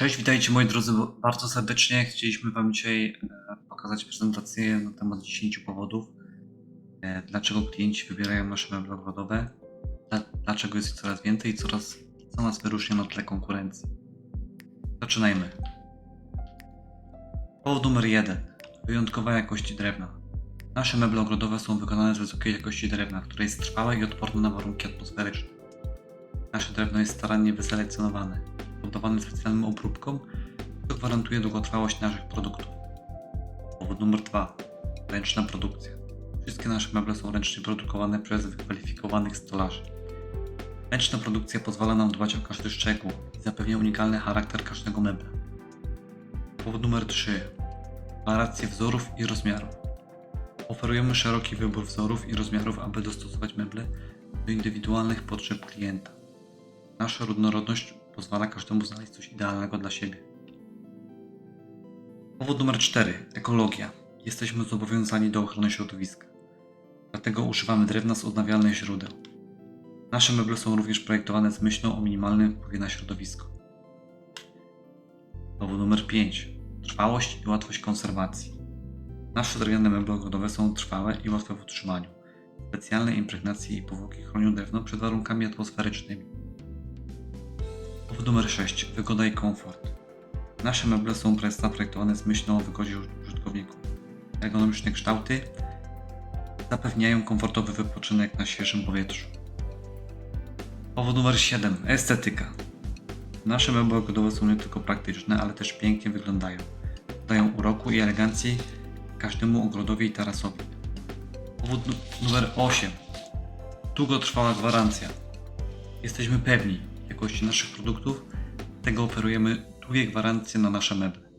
Cześć, witajcie moi drodzy bardzo serdecznie. Chcieliśmy Wam dzisiaj e, pokazać prezentację na temat 10 powodów, e, dlaczego klienci wybierają nasze meble ogrodowe, dla- dlaczego jest ich coraz więcej i coraz, co nas wyróżnia na tle konkurencji. Zaczynajmy. Powód numer 1. Wyjątkowa jakości drewna. Nasze meble ogrodowe są wykonane z wysokiej jakości drewna, które jest trwałe i odporne na warunki atmosferyczne. Nasze drewno jest starannie wyselekcjonowane poddawane specjalnym obróbkom, co gwarantuje długotrwałość naszych produktów. Powód numer 2. Ręczna produkcja. Wszystkie nasze meble są ręcznie produkowane przez wykwalifikowanych stolarzy. Ręczna produkcja pozwala nam dbać o każdy szczegół i zapewnia unikalny charakter każdego mebla. Powód numer 3. Gwarancja wzorów i rozmiarów. Oferujemy szeroki wybór wzorów i rozmiarów, aby dostosować meble do indywidualnych potrzeb klienta. Nasza różnorodność pozwala każdemu znaleźć coś idealnego dla siebie. Powód numer 4. Ekologia. Jesteśmy zobowiązani do ochrony środowiska. Dlatego używamy drewna z odnawialnych źródeł. Nasze meble są również projektowane z myślą o minimalnym wpływie na środowisko. Powód numer 5. Trwałość i łatwość konserwacji. Nasze drewniane meble ogrodowe są trwałe i łatwe w utrzymaniu. Specjalne impregnacji i powłoki chronią drewno przed warunkami atmosferycznymi. Powód numer 6. Wygoda i komfort. Nasze meble są zaprojektowane z myślą o wygodzie użytkowników. Ergonomiczne kształty zapewniają komfortowy wypoczynek na świeżym powietrzu. Powód numer 7. Estetyka. Nasze meble ogrodowe są nie tylko praktyczne, ale też pięknie wyglądają. Dają uroku i elegancji każdemu ogrodowi i tarasowi. Powód nu- numer 8. Długotrwała gwarancja. Jesteśmy pewni jakości naszych produktów, dlatego oferujemy długie gwarancje na nasze meble.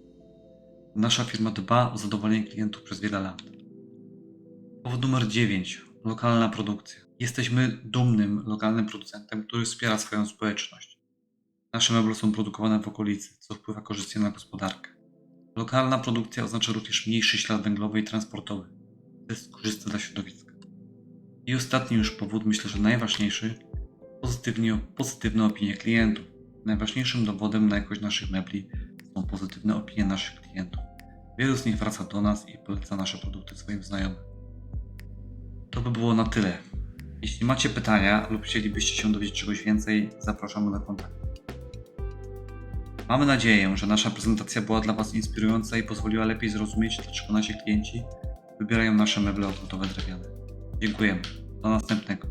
Nasza firma dba o zadowolenie klientów przez wiele lat. Powód numer 9. Lokalna produkcja. Jesteśmy dumnym lokalnym producentem, który wspiera swoją społeczność. Nasze meble są produkowane w okolicy, co wpływa korzystnie na gospodarkę. Lokalna produkcja oznacza również mniejszy ślad węglowy i transportowy. To jest korzystne dla środowiska. I ostatni już powód, myślę, że najważniejszy, pozytywne opinie klientów. Najważniejszym dowodem na jakość naszych mebli są pozytywne opinie naszych klientów. Wielu z nich wraca do nas i poleca nasze produkty swoim znajomym. To by było na tyle. Jeśli macie pytania lub chcielibyście się dowiedzieć czegoś więcej, zapraszamy na kontakt. Mamy nadzieję, że nasza prezentacja była dla Was inspirująca i pozwoliła lepiej zrozumieć, dlaczego nasi klienci wybierają nasze meble ogrodowe drewniane. Dziękujemy. Do następnego.